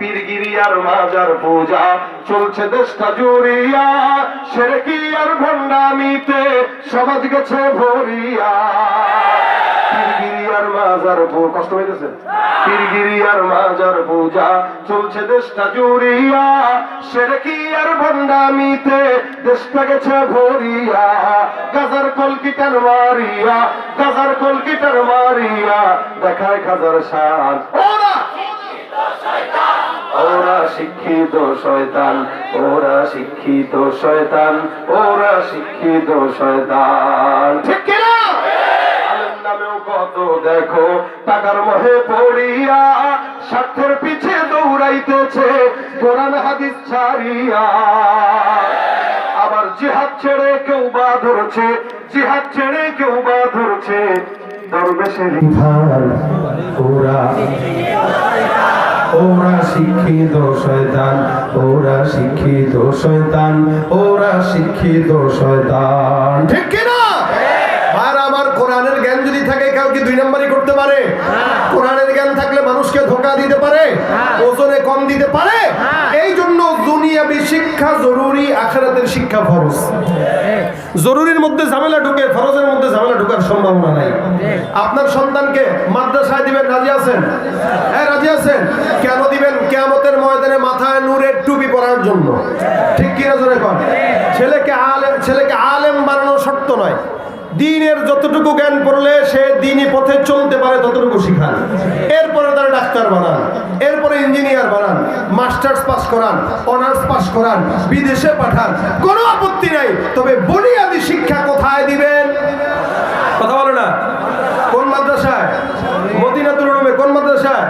পীরগিরি আর মাজার পূজা। চলছে দেশটা জুড়িয়া, সেরেকি ভণ্ডামিতে সমাজ গেছে ভরিয়া। পীরগিরি আর মাজার কষ্ট হইতেছে? পীরগিরি মাজার পূজা, চলছে দেশটা জুড়িয়া, সেরেকি ভণ্ডামিতে দেশটা গেছে ভরিয়া। গাজার কলকিটার মারিয়া, গাজার দেখায় খাজার শান। ওরা শিক্ষিত শয়তান, ওরা শিক্ষিত শয়তান, ওরা শিক্ষিত শয়তান। ঠিক কিনা? দেখো, টাকার মহে পড়িয়া স্বার্থের পিছে দৌড়াইতেছে, কোরআন হাদিস ছাড়িয়া। আবার জিহাদ ছেড়ে কেউ বা ধরছে, জিহাদ ছেড়ে কেউ বা ধরছে, দরবেশের ওরা শিক্ষিত শয়তান, ওরা শিক্ষিত শয়তান, ওরা শিক্ষিত শয়তান। ঠিক কিনা? আর আমার কোরআনের জ্ঞান যদি থাকে, কেউ কি দুই নম্বরই করতে পারে? কোরআনের জ্ঞান থাকলে মানুষকে ধোকা দিতে পারে? ওজনে কম দিতে পারে? এই জন্য দুনিয়াবি শিক্ষা জরুরি, আখেরাতের শিক্ষা ফরজ। জরুরির মধ্যে ঝামেলা ঢুকে ফরজের মধ্যে ঝামেলা ঢুকার সম্ভাবনা নাই আপনার সন্তানকে মাদ্রাসায় দিবেন, রাজি আছেন? হ্যাঁ রাজি আছেন। কেন দিবেন? কেয়ামতের ময়দানে মাথায় নূরের টুপি পরার জন্য। ঠিক কিনা জোরে কর ছেলেকে আলেম ছেলেকে আলেম বানানো শর্ত নয়। দিনের যতটুকু জ্ঞান পড়লে সে দিনই পথে চলতে পারে ততটুকু শিখান। এরপরে তারা ডাক্তার বানান, এরপরে ইঞ্জিনিয়ার বানান, মাস্টার্স পাস করান, অনার্স পাস করান, বিদেশে পাঠান, কোনো আপত্তি নাই। তবে বুনিয়াদি শিক্ষা কোথায় দিবেন? কথা বলো না কোন মাদ্রাসায় মদিনাতুল উলুমে কোন মাদ্রাসায়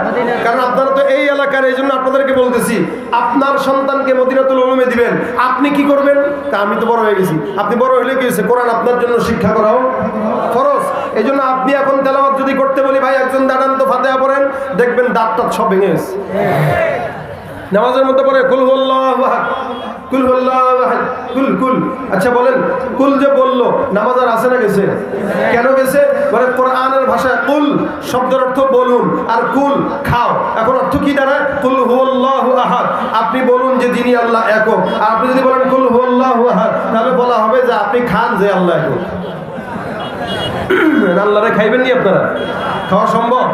কারণ আপনারা তো এই এলাকার এই জন্য আপনাদেরকে বলতেছি আপনার সন্তানকে মদিনাতুল উলুমে দিবেন। আপনি কি করবেন? তা আমি তো বড় হয়ে গেছি। আপনি বড় হইলে কি হয়েছে? কোরআন আপনার জন্য শিক্ষা করাও খরচ এই জন্য আপনি এখন তেলাওয়াত যদি করতে বলি ভাই একজন দাঁড়ান তো ফাতেহা পড়েন দেখবেন দাঁতটা সব ভেঙে গেছে। নামাজের মধ্যে পড়ে কুল হুয়াল্লাহু আহাদ। কুল কুল কুল। আচ্ছা বলেন, কুল যে বলল, নামাজ আর আছে না গেছে? কেন গেছে? মানে কোরআনের ভাষায় কুল, শব্দের অর্থ বলুন, আর কুল, খাও। এখন অর্থ কি দাঁড়ায়? কুল হুয়াল্লাহু আহাদ। আপনি বলুন যে যিনি আল্লাহ একক। আর আপনি যদি বলেন কুল হুয়াল্লাহু আহাদ, তাহলে বলা হবে যে আপনি খান যে আল্লাহ একক। আল্লাহরে খাইবেন নি আপনারা? খাওয়া সম্ভব?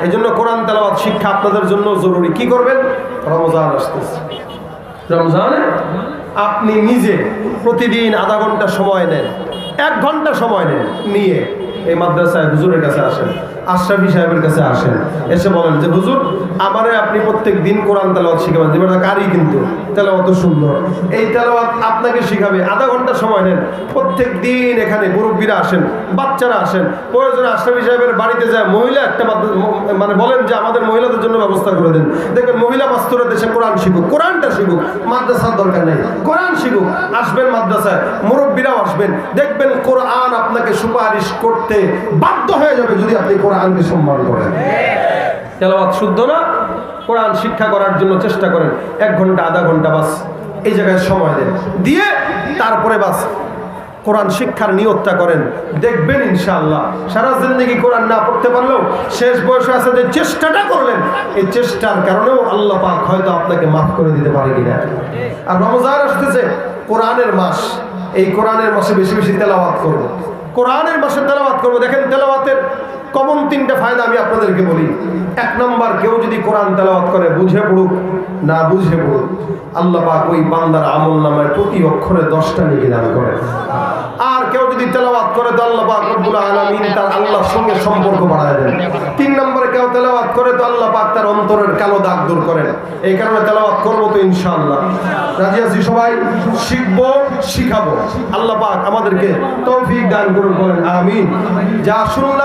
এই জন্য কোরআন তেলাওয়াত শিক্ষা আপনাদের জন্য জরুরি। কি করবেন? রমজান আসতেছে। রমজানে? আপনি নিজে প্রতিদিন আধা ঘণ্টা সময় নেন, এক ঘণ্টা সময় নেন, নিয়ে এই মাদ্রাসায় হুজুরের কাছে আসেন। আশরাফি সাহেবের কাছে আসেন। এসে বলেন যে, হুজুর, আমারে আপনি প্রত্যেক দিন কোরআন তেলাওয়াত শিখাবেন। যে কারি কিন্তু। তেলাওয়াত সুন্দর। এই তেলাওয়াত আপনাকে শিখাবে। আধা ঘণ্টা সময় নেন। প্রত্যেক দিন এখানে মুরব্বীরা আসেন, বাচ্চারা আসেন। প্রয়োজনে আশরাফি সাহেবের বাড়িতে যায়, মহিলা একটা মানে বলেন যে, আমাদের মহিলাদের জন্য ব্যবস্থা করে দেন। দেখবেন মহিলা বাস্তুরা দেশে কোরআন শিখুক। কোরআনটা শিখুক। মাদ্রাসার দরকার নেই। কোরআন শিখুক। আসবেন মাদ্রাসায়। মুরব্বীরাও আসবেন। দেখবেন কোরআন আপনাকে সুপারিশ করতে বাধ্য হয়ে যাবে যদি আপনি কোরআনকে সম্মান করেন। তেলাওয়াত শুদ্ধ না? কোরআন শিক্ষা করার জন্য চেষ্টা করেন। এক ঘণ্টা, আধা ঘণ্টা বাস। এই জায়গায় সময় দেন। দিয়ে তারপরে বাস। কোরআন শিক্ষার নিয়তটা করেন। দেখবেন ইনশাআল্লাহ, সারা জিন্দগি কোরআন না পড়তে পারলেও শেষ বয়সে আছে যে চেষ্টাটা করলেন, এই চেষ্টার কারণেও আল্লাহ পাক হয়তো আপনাকে মাফ করে দিতে পারে কিনা। আর রমজান আসতেছে, কোরআনের মাস। এই কোরআনের মাসে বেশি বেশি তেলাওয়াত করব। কোরআনের মাসে তেলাবাত করব। দেখেন তেলাবাতের কমন তিনটা ফায়দা আমি আপনাদেরকে বলি। এক নম্বর, কেউ যদি কোরআন তেলাবাত করে, বুঝে পড়ুক, না বুঝে পড়ুক, আল্লাহ পাক ওই বান্দার আমল নামায় প্রতি অক্ষরে দশটা নিয়ে দান করে। আর কেউ যদি তেলাওয়াত করে, তো আল্লাহ পাক তার আল্লাহর সঙ্গে সম্পর্ক বাড়ায় দেন। তিন নম্বরে তেলাওয়াত করে তো আল্লাহ পাক তার অন্তরের কালো দাগ দূর করেন। এই কারণে তেলাওয়াত করব তো ইনশাআল্লাহ। রাজি আছি সবাই? শিখব, শিখাবো। আল্লাহ পাক আমাদেরকে তৌফিক দান করুন, বলেন, আমিন। যা শুনলাম